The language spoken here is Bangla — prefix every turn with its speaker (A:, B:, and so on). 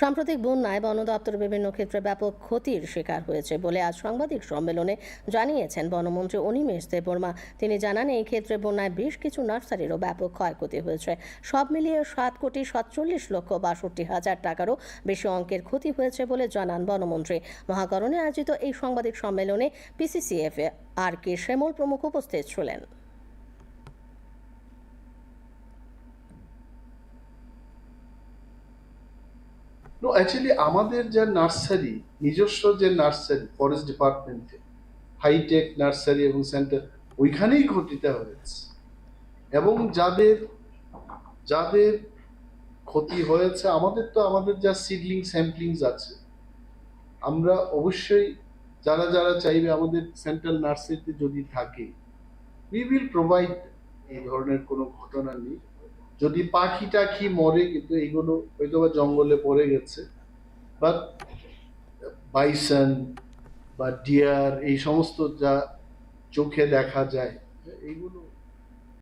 A: সাম্প্রতিক বন্যায় বন দপ্তর বিভিন্ন ক্ষেত্রে ব্যাপক ক্ষতির শিকার হয়েছে বলে আজ সাংবাদিক সম্মেলনে জানিয়েছেন বনমন্ত্রী অনিমেষ দেববর্মা। তিনি জানান, এই ক্ষেত্রে বন্যায় বেশ কিছু নার্সারিরও ব্যাপক ক্ষয়ক্ষতি হয়েছে। সব মিলিয়ে সাত কোটি সাতচল্লিশ লক্ষ বাষট্টি হাজার টাকারও বেশি অঙ্কের ক্ষতি হয়েছে বলে জানান বনমন্ত্রী। মহাকরণে আয়োজিত এই সাংবাদিক সম্মেলনে পিসিসিএফ আর কে শ্যামল প্রমুখ উপস্থিত ছিলেন।
B: নো অ্যাকচুয়ালি আমাদের যে নার্সারি, নিজস্ব যে নার্সারি ফরেস্ট ডিপার্টমেন্টে হাইটেক নার্সারি এবং সেন্টার ওইখানেই ক্ষতিটা হয়েছে। এবং যাদের যাদের ক্ষতি হয়েছে, আমাদের তো, আমাদের যা সিডলিং স্যাম্পলিংস আছে, আমরা অবশ্যই যারা যারা চাইবে আমাদের সেন্ট্রাল নার্সারিতে যদি থাকে উই উইল প্রোভাইড এই ধরনের কোনো ঘটনা নেই। যদি পাখি টাখি মরে, কিন্তু এগুলো হয়তো বা জঙ্গলে পড়ে গেছে, বা বাইসন বা ডিয়ার, এই সমস্ত যা চোখে দেখা যায় এইগুলো